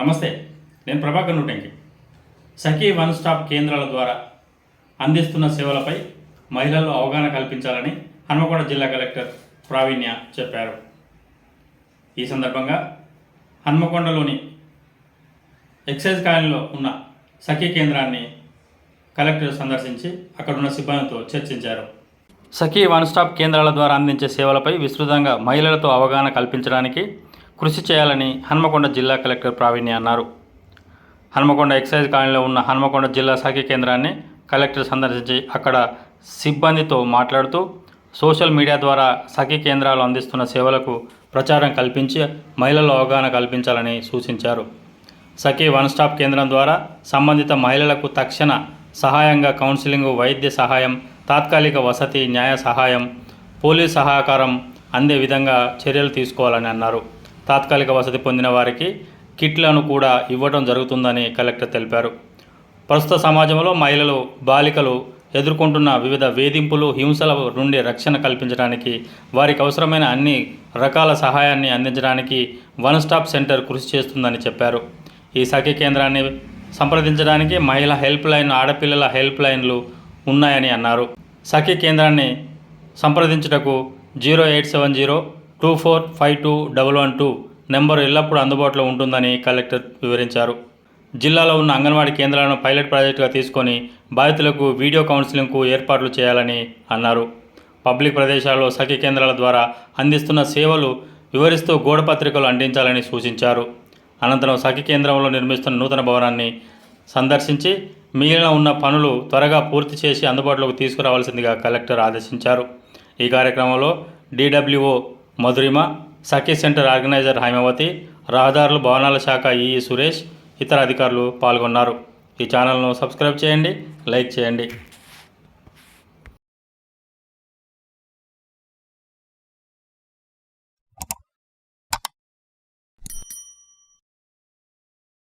నమస్తే నేను Prabhakar Nutanki. Sakhi one stop కేంద్రాల ద్వారా అందిస్తున్న సేవలపై మహిళల్లో అవగాహన కల్పించాలని హన్మకొండ జిల్లా కలెక్టర్ ప్రావీణ్య చెప్పారు. ఈ సందర్భంగా హన్మకొండలోని ఎక్సైజ్ కాలనీలో ఉన్న సఖీ కేంద్రాన్ని కలెక్టర్ సందర్శించి అక్కడున్న సిబ్బందితో చర్చించారు. సఖీ వన్ స్టాప్ కేంద్రాల ద్వారా అందించే సేవలపై విస్తృతంగా మహిళలతో అవగాహన కల్పించడానికి కృషి చేయాలని హన్మకొండ జిల్లా కలెక్టర్ ప్రావీణ్య అన్నారు. హన్మకొండ ఎక్సైజ్ కాలనీలో ఉన్న హన్మకొండ జిల్లా సఖీ కేంద్రాన్ని కలెక్టర్ సందర్శించి అక్కడ సిబ్బందితో మాట్లాడుతూ సోషల్ మీడియా ద్వారా సఖీ కేంద్రాలు అందిస్తున్న సేవలకు ప్రచారం కల్పించి మహిళలు అవగాహన కల్పించాలని సూచించారు. సఖీ వన్ స్టాప్ కేంద్రం ద్వారా సంబంధిత మహిళలకు తక్షణ సహాయంగా కౌన్సిలింగ్ వైద్య సహాయం తాత్కాలిక వసతి న్యాయ సహాయం పోలీస్ సహకారం అందే విధంగా చర్యలు తీసుకోవాలని అన్నారు. తాత్కాలిక వసతి పొందిన వారికి కిట్లను కూడా ఇవ్వడం జరుగుతుందని కలెక్టర్ తెలిపారు. ప్రస్తుత సమాజంలో మహిళలు బాలికలు ఎదుర్కొంటున్న వివిధ వేధింపులు హింసల నుండి రక్షణ కల్పించడానికి వారికి అవసరమైన అన్ని రకాల సహాయాన్ని అందించడానికి వన్ స్టాప్ సెంటర్ కృషి చేస్తుందని చెప్పారు. ఈ సఖీ కేంద్రాన్ని సంప్రదించడానికి మహిళా హెల్ప్ లైన్ ఆడపిల్లల హెల్ప్ లైన్లు ఉన్నాయని అన్నారు. సఖీ కేంద్రాన్ని సంప్రదించుటకు zero eight seven zero two four five two double one two number ఎల్లప్పుడూ అందుబాటులో ఉంటుందని కలెక్టర్ వివరించారు. జిల్లాలో ఉన్న అంగన్వాడీ కేంద్రాలను పైలట్ ప్రాజెక్టుగా తీసుకొని బాధితులకు వీడియో కౌన్సిలింగ్కు ఏర్పాట్లు చేయాలని అన్నారు. పబ్లిక్ ప్రదేశాల్లో సఖీ కేంద్రాల ద్వారా అందిస్తున్న సేవలు వివరిస్తూ గోడపత్రికలు అందించాలని సూచించారు. అనంతరం సఖీ కేంద్రంలో నిర్మిస్తున్న నూతన భవనాన్ని సందర్శించి మిగిలిన ఉన్న పనులు త్వరగా పూర్తి చేసి అందుబాటులోకి తీసుకురావాల్సిందిగా కలెక్టర్ ఆదేశించారు. ఈ కార్యక్రమంలో DWO Madhurima Sakhi centre organiser Haimavathi రహదారులు భవనాల శాఖ ఈఈ సురేష్ ఇతర అధికారులు పాల్గొన్నారు. ఈ ఛానల్ను సబ్స్క్రైబ్ చేయండి లైక్ చేయండి.